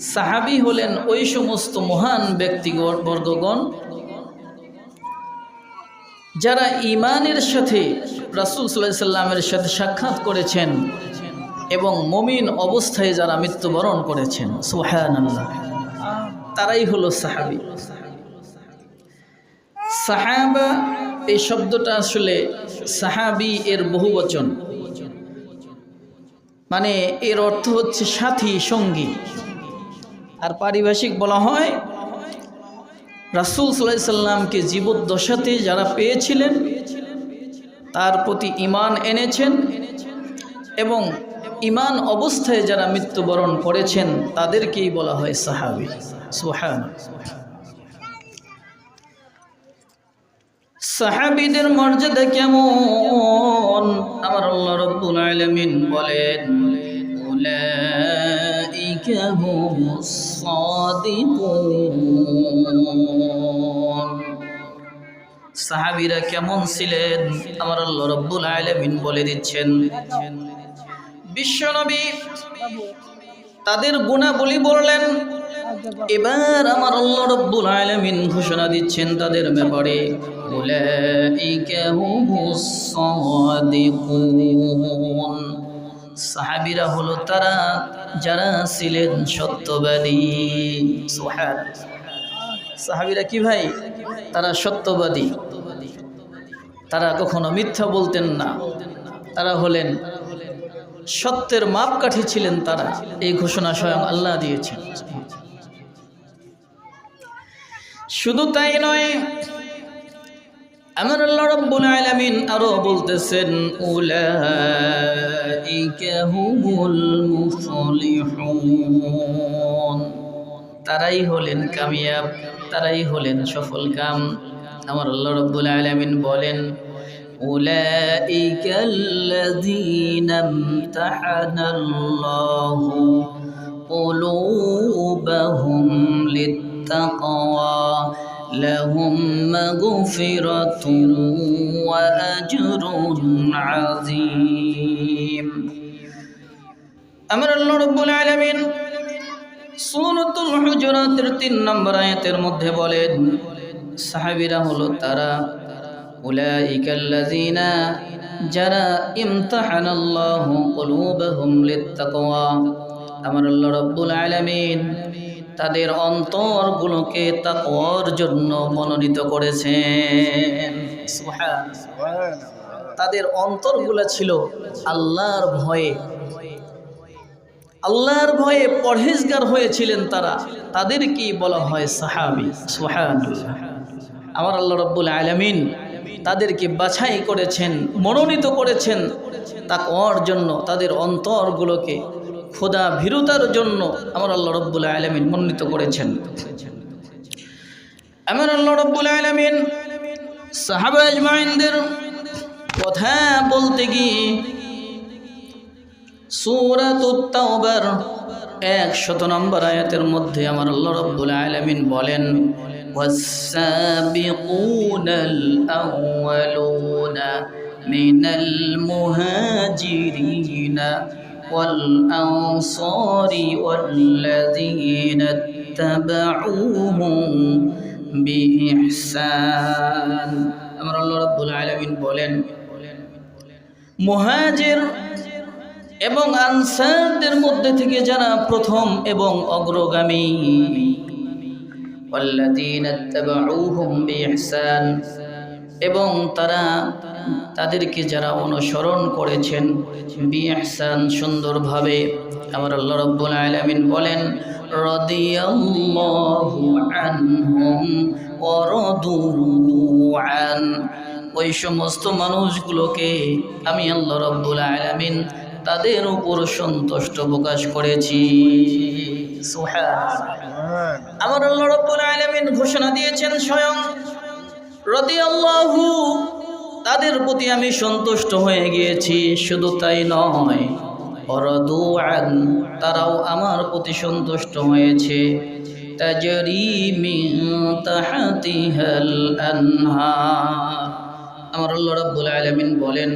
সাহাবি হলেন ওই সমস্ত মহান ব্যক্তিগণ বর্গগণ যারা ইমানের সাথে রাসুল সাল্লাহ সাল্লামের সাথে সাক্ষাৎ করেছেন এবং মমিন অবস্থায় যারা মৃত্যুবরণ করেছেন। সোহান তারাই হলো সাহাবি। সাহাবা, এই শব্দটা আসলে সাহাবি এর বহু বচন। মানে এর অর্থ হচ্ছে সাথী, সঙ্গী। আর পারিভাষিক বলা হয় রাসুল সাল্লামকে জীবদ্দশাতে যারা পেয়েছিলেন, তার প্রতি ইমান এনেছেন এবং ইমান অবস্থায় যারা মৃত্যুবরণ করেছেন, তাদেরকেই বলা হয় সাহাবি। সোহান সাহাবিদের মর্যাদা কেমন? আমার আল্লাহ রব্বুল আলামিন বলেন, উলাইকা হুমুস সাদিকুন সাহাবীরা কেমন ছিলেন? আমার আল্লাহ রব্বুল আলামিন বলে দিচ্ছেন, বিশ্বনবী তাদের গুণাবলী বললেন, এবার আমার আল্লাহ রব্বুল আলামিন ঘোষণা দিচ্ছেন তাদের ব্যাপারে সাহাবীরা হলো তারা যারা ছিলেন সত্যবাদী। সাহাবীরা কি ভাই? তারা সত্যবাদী। তারা কখনো মিথ্যা বলতেন না। তারা হলেন সত্যের মাপকাঠি ছিলেন তারা। এই ঘোষণা স্বয়ং আল্লাহ দিয়েছেন। শুধু তাই নয় আমার আল্লাহ রাব্বুল আলামিন আরও বলতেছেন, উলাইকা হুমুল মুফলিহুন। তারাই হলেন কামিয়াব, তারাই হলেন সফল কাম। আমার আল্লাহ রাব্বুল আলামিন বলেন, উলাইকা আল্লাযীনা ইমতাহানা আল্লাহু কুলুবাহুম লিত্তাকওয়া। لهم مغفرة وأجر عظيم أمر الله رب العالمين সুনতুল হুজরাতের তিন নম্বর আয়াতের মধ্যে বলেন সাহাবীরা হলো তারা উলাইকাল্লাযীনা যারা ইমতাহানাল্লাহু কুলুবাহুম লিত্তাকওয়া আমার আল্লাহ রাব্বুল আলামিন তাদের অন্তরগুলোকে তাকওয়ার জন্য মনোনীত করেছেন। তাদের অন্তরগুলো ছিল আল্লাহর ভয়ে। আল্লাহর ভয়ে পরহেজগার হয়েছিলেন তারা। তাদেরকেই বলা হয় সাহাবি। আমার আল্লাহ রাব্বুল আলামিন তাদেরকে বাছাই করেছেন, মনোনীত করেছেন তা করার জন্য তাদের অন্তরগুলোকে। খোদা ভীরুতার জন্য আমার আল্লাহ রব্বুল আলমিন মনোনীত করেছেন আমার আল্লাহ রব্বুল আলমিন সাহাবা আজমাইনদের কথা বলতে গিয়ে সুরাত উত্তাওবার এক শত নম্বর আয়াতের মধ্যে আমার আল্লাহ রব্বুল আলমিন বলেন والسابقون الأولون من المهاجرين والأنصار والذين اتبعوهم بإحسان أمر الله رب العالمين বলেন মুহাজির এবং আনসারদের মধ্যে থেকে যারা প্রথম এবং অগ্রগামী والذين اتبعوهم بإحسان এবং তারা তাদেরকে যারা অনুসরণ করেছেন বিহসান সুন্দরভাবে আমার আল্লাহ রব্বুল আলামিন বলেন ওই সমস্ত মানুষগুলোকে আমি আল্লাহ রব্বুল আলামিন তাদের উপর সন্তুষ্ট প্রকাশ করেছি। আমার আল্লাহ রব্বুল আলামিন ঘোষণা দিয়েছেন স্বয়ং রাদিয়াল্লাহু, তাদের প্রতি আমি সন্তুষ্ট হয়ে গিয়েছি, শুধু তাই নয়। তারাও আমার প্রতি সন্তুষ্ট হয়েছে। আমার রাব্বুল আলামিন বলেন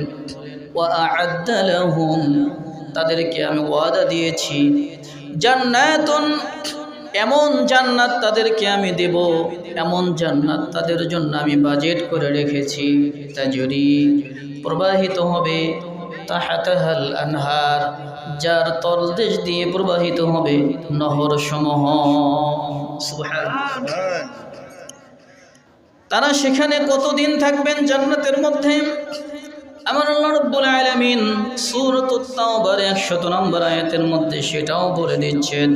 তাদেরকে আমি ওয়াদা দিয়েছি। জান্নাতুন এমন জান্নাত তাদেরকে আমি দেব, এমন জান্নাত তাদের জন্য আমি বাজেট করে রেখেছি। তাজরি প্রবাহিত হবে, তাহাতাহাল আনহার, যার তলদেশ দিয়ে প্রবাহিত হবে নহর সমূহ তারা সেখানে কতদিন থাকবেন জান্নাতের মধ্যে? আমার আল্লাহ রব্বুল আলামিন সূরাতুত তাওবার 100 নম্বর আয়াতের মধ্যে সেটাও বলে দিচ্ছেন।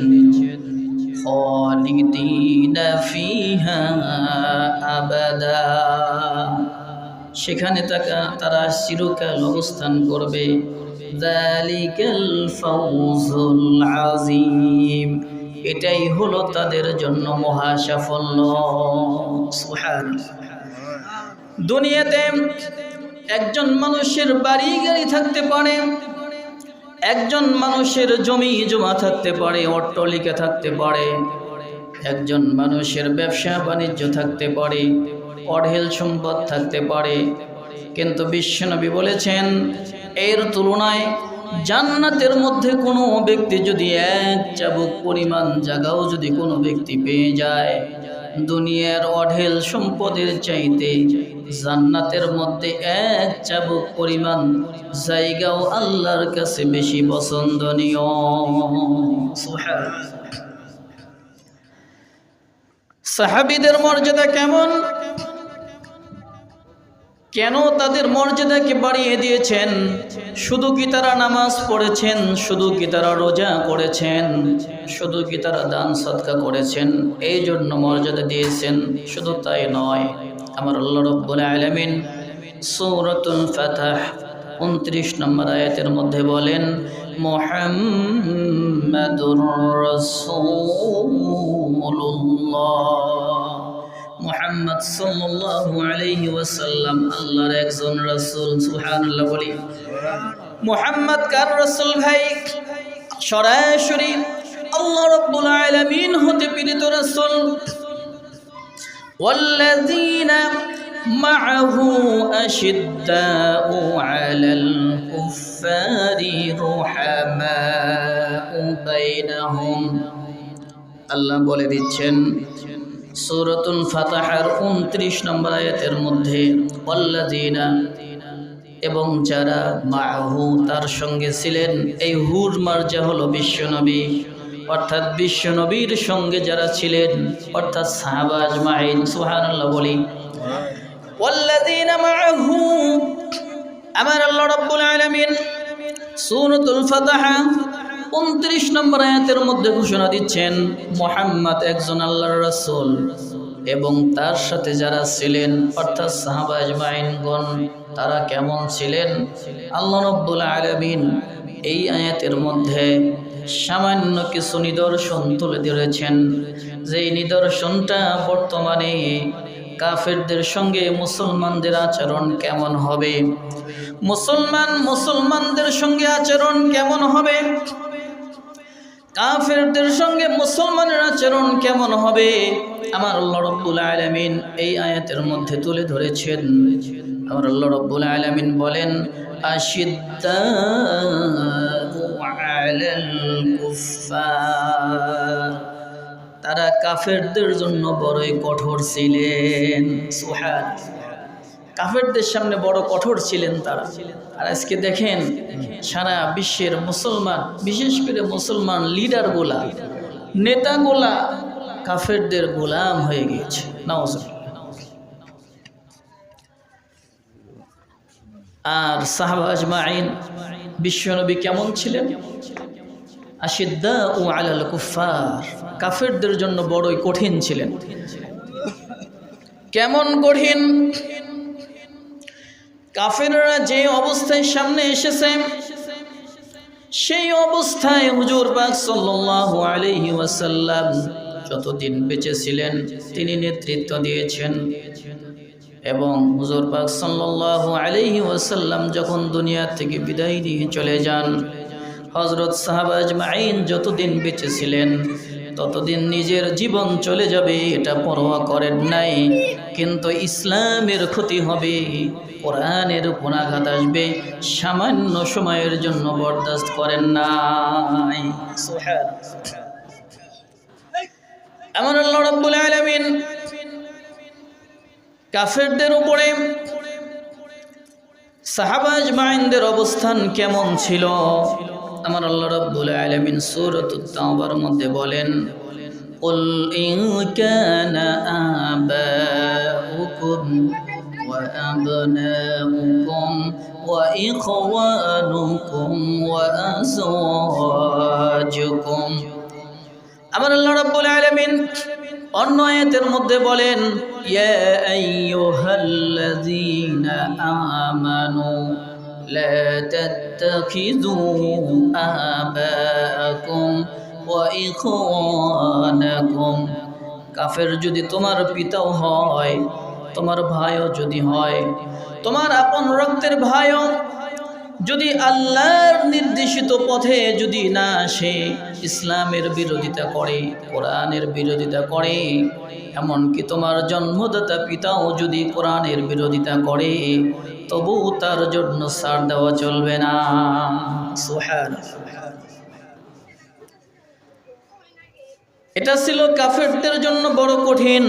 খালিদিনা ফিহা আবাদা সেখানে তাকা, তারা চিরকাল অবস্থান করবে। এটাই হলো তাদের জন্য মহা সাফল্য। দুনিয়াতে একজন মানুষের বাড়ি গাড়ি থাকতে পারে একজন মানুষের জমি জমা থাকতে পারে, অট্টলিকা থাকতে পারে, একজন মানুষের ব্যবসা বাণিজ্য থাকতে পারে, অঢেল সম্পদ থাকতে পারে। কিন্তু বিশ্বনবী বলেছেন, এর তুলনায় জান্নাতের মধ্যে কোনো ব্যক্তি যদি এক চাবুক পরিমাণ জায়গাও যদি কোনো ব্যক্তি পেয়ে যায়, দুনিয়ার অঢেল সম্পদের চাইতে জান্নাতের মধ্যে এক চাবুক পরিমাণ জায়গাও আল্লাহর কাছে বেশি পছন্দনীয়। সাহাবিদের মর্যাদা কেমন? কেন তাদের মর্যাদাকে বাড়িয়ে দিয়েছেন? শুধু কি তারা নামাজ পড়েছেন? শুধু কি তারা রোজা করেছেন? শুধু কি তারা দান সৎকা করেছেন? এই জন্য মর্যাদা দিয়েছেন। শুধু তাই নয়, আমার আল্লাহ রব্বুল আলমিন সৌরতুল ফাতাহ উনত্রিশ নম্বর আয়াতের মধ্যে বলেন, মোহাম্মদুর রসুল্লাহ মোহাম্মদ সাল্লাল্লাহু আলাইহি ওয়াসাল্লাম আল্লাহর একজন রাসূল সুবহানাল্লাহ বলি মোহাম্মদ কার রাসূল ভাই সরাসরি আল্লাহ রাব্বুল আলামিন হতে প্রেরিত রাসূল والذين معه أشداء على الكفار رحماء بينهم আল্লাহ বলে দিচ্ছেন সূরাতুল ফাতাহার উনত্রিশ নম্বর আয়াতের মধ্যে এবং যারা মাহু তার সঙ্গে ছিলেন, এই হুর মার্জা হলো বিশ্বনবী। অর্থাৎ বিশ্বনবীর সঙ্গে যারা ছিলেন, অর্থাৎ সাহাবাজ মাহিন সুহানুল্লাহ বলি আমার আল্লাহ রাব্বুল আলামিন সূরাতুল ফাতাহা উনত্রিশ নম্বর আয়াতের মধ্যে ঘোষণা দিচ্ছেন, মোহাম্মদ একজন আল্লাহর রাসুল এবং তার সাথে যারা ছিলেন, অর্থাৎ সাহাবা আজমাইনগণ, তারা কেমন ছিলেন? আল্লাহ রব্বুল আলামিন এই আয়াতের মধ্যে সামান্য কিছু নিদর্শন তুলে ধরেছেন। যেই নিদর্শনটা বর্তমানে কাফেরদের সঙ্গে মুসলমানদের আচরণ কেমন হবে? মুসলমান মুসলমানদের সঙ্গে আচরণ কেমন হবে? কাফেরদের সঙ্গে মুসলমানের আচরণ কেমন হবে? আমার আল্লাহ রব্বুল আলামিন এই আয়াতের মধ্যে তুলে ধরেছেন। আমার আল্লাহ রব্বুল আলামিন বলেন আশিদ্দার তারা কাফেরদের জন্য বড়ই কঠোর ছিলেন। সুহান কাফেরদের সামনে বড় কঠোর ছিলেন তারা। আর আজকে দেখেন, সারা বিশ্বের মুসলমান, বিশেষ করে মুসলমান লিডার গোলা নেতা গোলা কাফেরদের গোলাম হয়ে গিয়েছে। নওয়াজ আর সাহাবাজ মাইন বিশ্বনবী কেমন ছিলেন? আশিদ্দা ও আলাল কুফার কাফেরদের জন্য বড়ই কঠিন ছিলেন। কেমন কঠিন? কাফেররা যে অবস্থায় সামনে এসেছে, সেই অবস্থায় হুজুর পাক সাল্লাল্লাহু আলাইহি ওয়াসাল্লাম যতদিন বেঁচে ছিলেন, তিনি নেতৃত্ব দিয়েছেন। এবং হুজুর পাক সাল্লাল্লাহু আলাইহি ওয়াসাল্লাম যখন দুনিয়া থেকে বিদায় নিয়ে চলে যান হজরত সাহাবাজ মাইন যতদিন বেঁচে ছিলেন, ততদিন নিজের জীবন চলে যাবে, এটা পরোয়া করেন নাই। কিন্তু ইসলামের ক্ষতি হবে। কোরআনের গুণাঘাত আসবে সামান্য সময়ের জন্য বরদাস্ত করেন নাই আমার আল্লাহ রাব্বুল আলামিন কাফেরদের উপরে সাহাবাজ মাইনদের অবস্থান কেমন ছিল আমার আল্লাহ রাব্বুল আলামিন সূরাতুত তাওবার মধ্যে বলেন قل إن كان آباؤكم وأبناؤكم وإخوانكم وأزواجكم আমার আল্লাহ রাব্বুল আলামিন অন্য আয়াতের মধ্যে বলেন ইয়া আইয়ুহাল্লাযীনা আমানু লা তাত্তাখিযু আবাআকুম ওয়া ইখওয়ানাকুম কাফের যদি তোমার পিতাও হয় তোমার ভাইও যদি হয়, তোমার আপন রক্তের ভাইও যদি আল্লাহর নির্দেশিত পথে যদি না আসে, ইসলামের বিরোধিতা করে, কোরআনের বিরোধিতা করে, এমনকি তোমার জন্মদাতা পিতাও যদি কোরআনের বিরোধিতা করে, তবু তার জন্য সার দেওয়া চলবে না। এটা ছিল কাফেরদের জন্য বড় কঠিন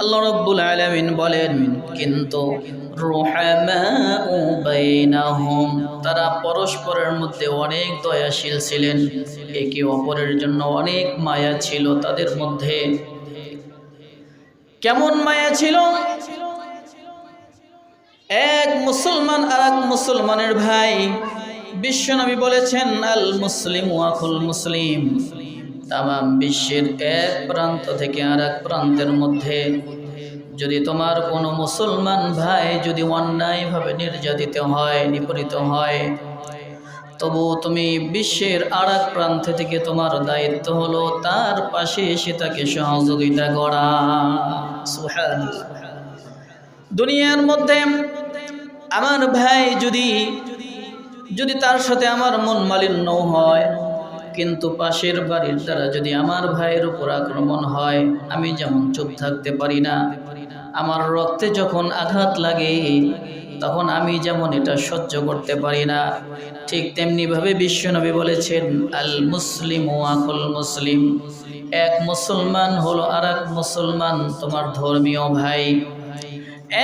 আল্লাহ রব্বুল আলামিন বলেন, কিন্তু তারা পরস্পরের মধ্যে অনেক দয়াশীল ছিলেন। একে অপরের জন্য অনেক মায়া ছিল তাদের মধ্যে। কেমন মায়া ছিল? এক মুসলমান আর এক মুসলমানের ভাই বিশ্বনবী বলেছেন, আল মুসলিম ওয়াকুল মুসলিম। তাম বিশ্বের এক প্রান্ত থেকে আর এক প্রান্তের মধ্যে। যদি তোমার কোনো মুসলমান ভাই যদি অন্যায়ভাবে নির্যাতিত হয়, নিপীড়িত হয়, তবু তুমি বিশ্বের আর প্রান্ত থেকে তোমার দায়িত্ব হলো তার পাশে এসে তাকে সহযোগিতা করা। দুনিয়ার মধ্যে আমার ভাই যদি যদি তার সাথে আমার মন মালিন্য হয় কিন্তু পাশের বাড়ির দ্বারা যদি আমার ভাইয়ের উপর আক্রমণ হয়, আমি যেমন চুপ থাকতে পারি না। আমার রক্তে যখন আঘাত লাগে, তখন আমি যেমন এটা সহ্য করতে পারি না। ঠিক তেমনিভাবে বিশ্বনবী বলেছেন আল মুসলিম ও আকুল মুসলিম। এক মুসলমান হলো আর মুসলমান, তোমার ধর্মীয় ভাই।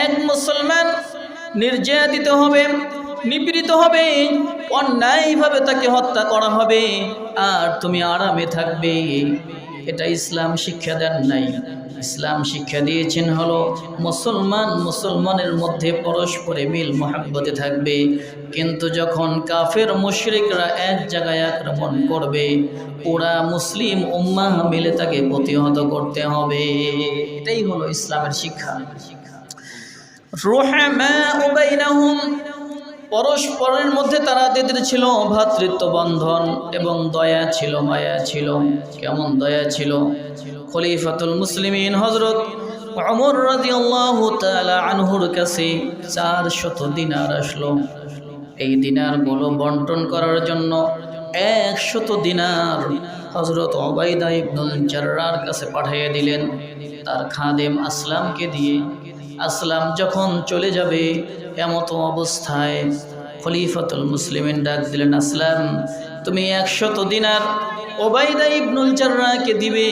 এক মুসলমান নির্যাতিত হবে, নিপীড়িত হবে, অন্যায়ভাবে তাকে হত্যা করা হবে। আর তুমি আরামে থাকবে। এটা ইসলাম শিক্ষা দেন নাই। ইসলাম শিক্ষা দিয়েছেন হলো মুসলমান মুসলমানের মধ্যে পরস্পরে মিল মহাব্বতে থাকবে। কিন্তু যখন কাফের মুশরিকরা এক জায়গায় আক্রমণ করবে, ওরা মুসলিম উম্মা মিলে তাকে প্রতিহত করতে হবে। এটাই হলো ইসলামের শিক্ষা। রুহামা উবাইনাহুম পরস্পরের মধ্যে তারাদের ছিল ভ্রাতৃত্ব বন্ধন এবং দয়া ছিল, মায়া ছিল। কেমন দয়া ছিল? খলিফাতুল মুসলিমিন হজরত অমর রাজি আল্লাহ আনহুর কাছে চার শত দিনার আসলো। এই দিনারগুলো বন্টন করার জন্য একশত দিনার হজরত অবাইদা ইবনুল জার্রার কাছে পাঠিয়ে দিলেন। তার খাদেম আসলামকে দিয়ে, আসলাম যখন চলে যাবে এমতো অবস্থায় খলিফাতুল মুসলিমিন ডাক দিলেন, আসলাম, তুমি একশত দিনার ওবাইদা ইবনুল জার্রাকে দিবে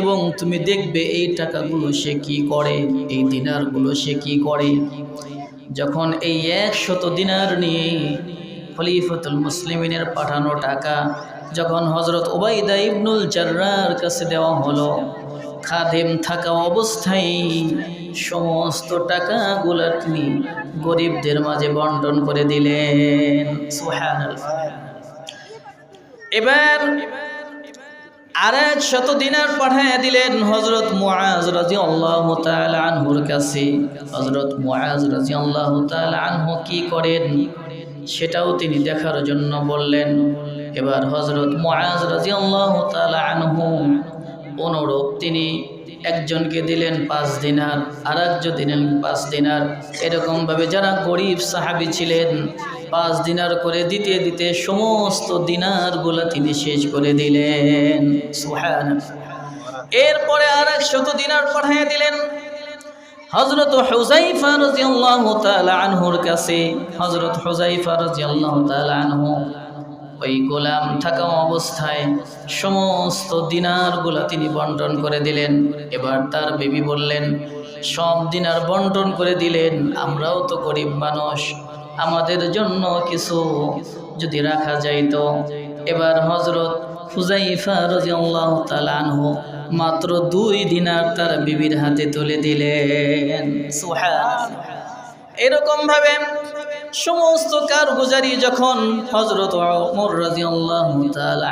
এবং তুমি দেখবে এই টাকাগুলো সে কি করে, এই দিনারগুলো সে কি করে। যখন এই একশত দিনার নিয়ে খলিফাতুল মুসলিমিনের পাঠানো টাকা যখন হজরত ওবাইদা ইবনুল জার্রার কাছে দেওয়া হলো খাদেম থাকা অবস্থায় সমস্ত টাকাগুলা তিনি গরিবদের মাঝে বন্টন করে দিলেন। এবার আর এক শত দিনার পাঠাইয়া দিলেন হজরত মুআজ রাজি আল্লাহ আনহুর কাছে। হজরত মুআজ রাজি আল্লাহ আনহু কি করেন? সেটাও তিনি দেখার জন্য বললেন। এবার হজরত মুআজ রাজি আল্লাহ আনহু অনুরূপ তিনি একজনকে দিলেন পাঁচ দিনার আর একজন দিলেন পাঁচ দিনার। এরকমভাবে যারা গরিব সাহাবি ছিলেন, পাঁচ দিনার করে দিতে দিতে সমস্ত দিনারগুলো তিনি শেষ করে দিলেন। সুহান এরপরে আর এক শত দিনার পাঠিয়ে দিলেন হজরত হুজাইফা রাদিয়াল্লাহু তাআলা আনহুর কাছে। হজরত হুজাইফা রাদিয়াল্লাহু তাআলা আনহু ওই গোলাম থাকা অবস্থায় সমস্ত দিনারগুলা তিনি বন্টন করে দিলেন। এবার তার বেবি বললেন, সব দিনার বন্টন করে দিলেন, আমরাও তো গরিব মানুষ। আমাদের জন্য কিছু যদি রাখা যাইতো। এবার হজরত হুজাইফা রাদিয়াল্লাহু তাআলা আনহু মাত্র দুই দিনার তার বিবির হাতে তুলে দিলেন। সুবহান এরকম ভাবে সমস্ত কারগুজারি যখন হজরত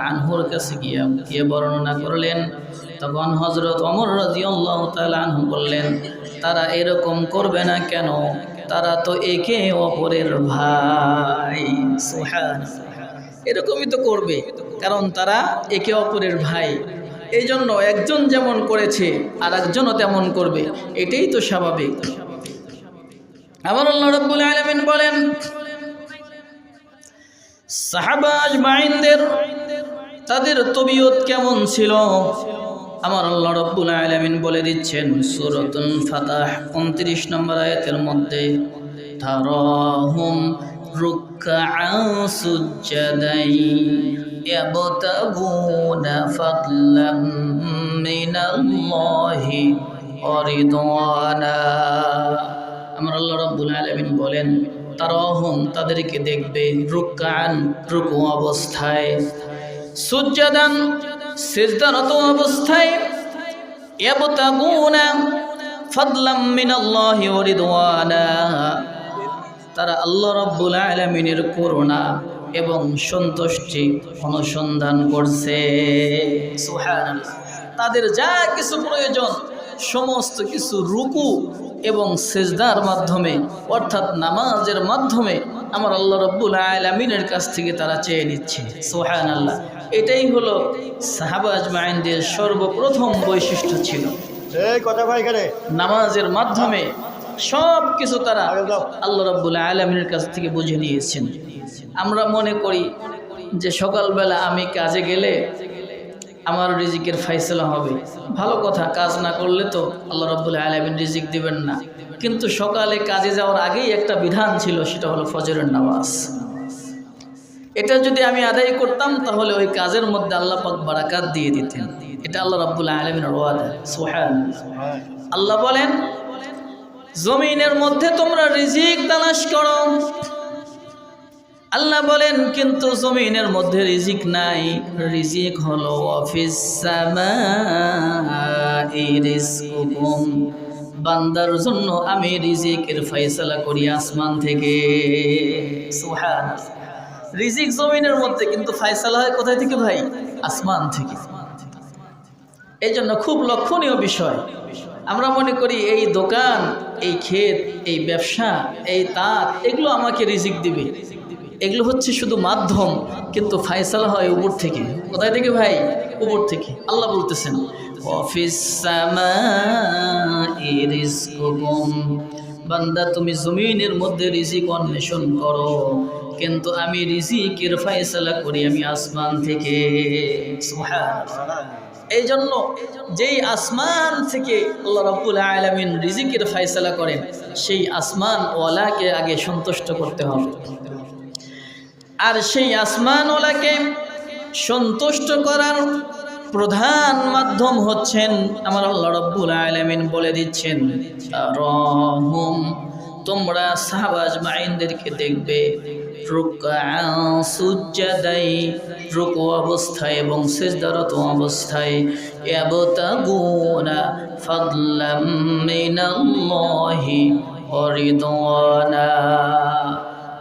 আনহুর কাছে গিয়ে গিয়ে বর্ণনা করলেন, তখন হজরত ওমর রাদিয়াল্লাহু তাআলা আনহু বললেন, তারা এরকম করবে না কেন? তারা তো একে অপরের ভাই। এরকমই তো করবে, কারণ তারা একে অপরের ভাই। এই জন্য একজন যেমন করেছে আর একজনও তেমন করবে। এটাই তো স্বাভাবিক। আবার আল্লাহ রব্বুল আলামিন বলেন, সাহাবা আজমাইনদের তাদের তবিয়ত কেমন ছিল? আমার আল্লাহ রব্বুল আলামিন বলে দিচ্ছেন সূরাতুল ফাতাহ 29 নম্বর আয়াতের মধ্যে, তারাহুম মিনাল্লাহি ওয়া আমার আল্লাহ রাব্বুল আলামিন বলেন, তারাহুম, তাদেরকে দেখবে রুকান রুকু অবস্থায়, সুজ্জাদান, সিজদারত অবস্থায়, ইয়াবতাগুনা ফাদলাম মিনাল্লাহি ওয়া রিদওয়ানা। তারা আল্লাহ রাব্বুল আলামিনের করুণা এবং সন্তুষ্টি অনুসন্ধান করছে। সুবহানাল্লাহ। তাদের যা কিছু প্রয়োজন সমস্ত কিছু রুকু এবং সেজদার মাধ্যমে অর্থাৎ নামাজের মাধ্যমে আমার আল্লাহ রব্বুল আলমিনের কাছ থেকে তারা চেয়ে নিচ্ছে। সোহান আল্লাহ এটাই হলো সাহাবাজ মাইন্দের সর্বপ্রথম বৈশিষ্ট্য ছিল। নামাজের মাধ্যমে সব কিছু তারা। আল্লাহ রব্বুল আলমিনের কাছ থেকে বুঝে নিয়েছেন। আমরা মনে করি যে সকালবেলা আমি কাজে গেলে আমার রিজিকের ফাইসলা হবে। ভালো কথা, কাজ না করলে তো আল্লাহ রব্বুল আলমিন রিজিক দিবেন না। কিন্তু সকালে কাজে যাওয়ার আগেই একটা বিধান ছিল, সেটা হলো ফজরের নামাজ। এটা যদি আমি আদায় করতাম, তাহলে ওই কাজের মধ্যে আল্লাহ পাক বারাকাত দিয়ে দিতেন। এটা আল্লাহ রব্বুল আলমিনের ওয়াদা। সোহান আল্লাহ বলেন, জমিনের মধ্যে তোমরা রিজিক তালাশ করো। আল্লাহ বলেন, কিন্তু জমিনের মধ্যে রিজিক নাই। রিজিক হলো অফিস বান্দার জন্য আমি রিজিকের ফয়সালা করি আসমান থেকে। সুহান রিজিক জমিনের মধ্যে কিন্তু ফয়সালা হয় কোথায় থেকে ভাই? আসমান থেকে। এই জন্য খুব লক্ষণীয় বিষয়। আমরা মনে করি, এই দোকান, এই ক্ষেত, এই ব্যবসা, এই তাঁত, এগুলো আমাকে রিজিক দিবে। এগুলো হচ্ছে শুধু মাধ্যম, কিন্তু ফায়সালা হয় উপর থেকে। কোথায় থেকে ভাই? উপর থেকে। আল্লাহ বলতেছেন বান্দা, তুমি জমিনের মধ্যে রিজিক অন্বেষণ করো, কিন্তু আমি রিজিকের ফায়সালা করি আমি আসমান থেকে। এই জন্য যেই আসমান থেকে আল্লাহ রাব্বুল আলামিন রিজিকের ফায়সালা করেন, সেই আসমান ওয়ালাকে আগে সন্তুষ্ট করতে হবে। আর সেই আসমান ওয়ালাকে সন্তুষ্ট করার প্রধান মাধ্যম হচ্ছেন আমার আল্লাহ রাব্বুল আলামিন বলে দিচ্ছেন রহম তোমরা সাহাবাজ মাইনদেরকে দেখবে রুকু অবস্থায় এবং অবস্থায়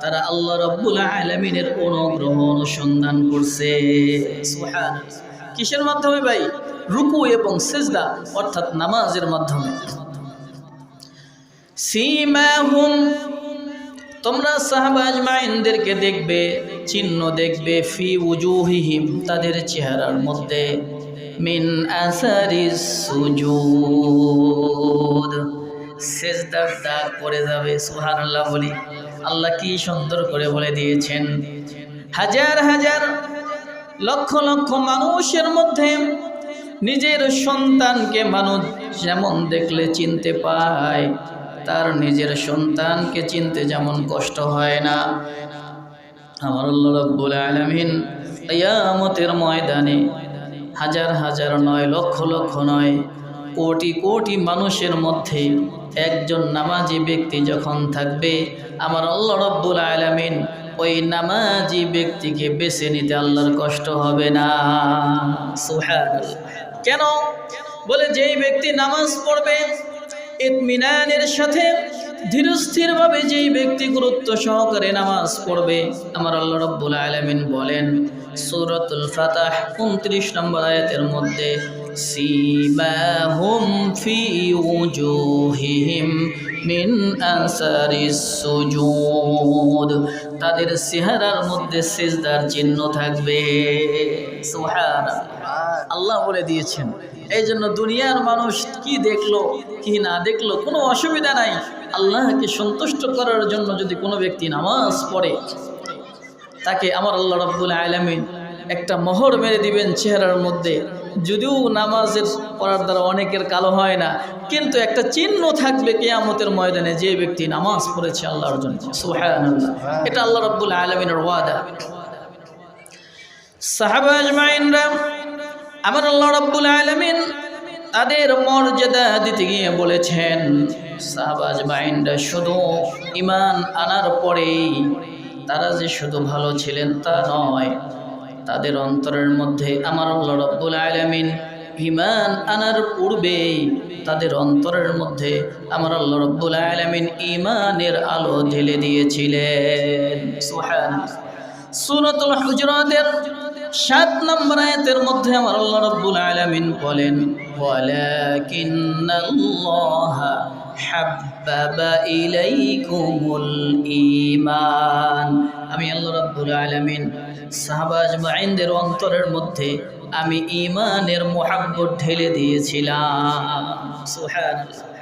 তারা আল্লাহ রাব্বুল আলামিনের অনুগ্রহ অনুসন্ধান করছে। কিসের মাধ্যমে ভাই? রুকু এবং সিজদা, অর্থাৎ নামাজের মাধ্যমে। তোমরা সাহাবাজ মাইনদেরকে দেখবে, চিহ্ন দেখবে, ফি উজুহিহিম, তাদের চেহারার মধ্যে, মিন আসারিস সুজুদ। সেজদার দাগ পড়ে যাবে, সুবহানাল্লাহ বলি। আল্লাহ কি সুন্দর করে বলে দিয়েছেন। হাজার হাজার লক্ষ লক্ষ মানুষের মধ্যে নিজের সন্তানকে মানুষ যেমন দেখলে চিনতে পায়, তার নিজের সন্তানকে চিনতে যেমন কষ্ট হয় না। আমার আল্লাহ রব্বুল আলমিন ইয়ামতের ময়দানে হাজার হাজার নয়, লক্ষ লক্ষ নয়, কোটি কোটি মানুষের মধ্যে একজন নামাজি ব্যক্তি যখন থাকবে, আমার আল্লাহ রব্বুল আলমিন ওই নামাজি ব্যক্তিকে বেছে নিতে আল্লাহর কষ্ট হবে না। কেন বলে যেই ব্যক্তি নামাজ পড়বে, ইতমিনানের সাথে ধীরস্থিরভাবে যেই ব্যক্তি গুরুত্ব সহকারে নামাজ পড়বে, আমার আল্লাহ রব্বুল আলামিন বলেন, সূরাতুল ফাতাহ 29 নম্বর আয়াতের মধ্যে সীমাহুম ফি উজুহিহিম মিন আসারিস সুজুদ তাদের চেহারার মধ্যে সিজদার চিহ্ন থাকবে। আল্লাহ বলে দিয়েছেন এই জন্য দুনিয়ার মানুষ কি দেখল, কি না দেখল, কোনো অসুবিধা নাই। আল্লাহকে সন্তুষ্ট করার জন্য যদি কোনো ব্যক্তি নামাজ পড়ে, তাকে আমার আল্লাহ রব্বুল আলমিন একটা মোহর মেরে দিবেন চেহারার মধ্যে। যদিও নামাজের পড়ার দ্বারা অনেকের কালো হয় না, কিন্তু একটা চিহ্ন থাকবে কেয়ামতের ময়দানে যে ব্যক্তি নামাজ পড়েছে আল্লাহর জন্য। এটা আল্লাহ রব্বুল আলমিনের ওয়াদা। সাহাবা আমার আল্লাহ রাব্বুল আলামিন তাদের মর্যাদা দিতে গিয়ে বলেছেন সাহাবাজ মাইন্ডা শুধু ইমান আনার পরেই তারা যে শুধু ভালো ছিলেন তা নয় তাদের অন্তরের মধ্যে আমার রাব্বুল আলামিন ইমান আনার পূর্বেই তাদের অন্তরের মধ্যে আমার আল্লাহ রব্বুল আলামিন ইমানের আলো ঢেলে দিয়েছিলেন। সূরাতুল হুজরাতের সাত নম্বর আয়াতের মধ্যে আমার আল্লাহ রাব্বুল আলামিন বলেন বলে ওয়ালাকিন্নাল্লাহা হাব্বাবা ইলাইকুমুল ঈমান। আমি আল্লাহ রাব্বুল আলামিন, সাহাবা আজমাইনদের অন্তরের মধ্যে আমি ইমানের মোহাব্বত ঢেলে দিয়েছিলাম। সুবহানাল্লাহ।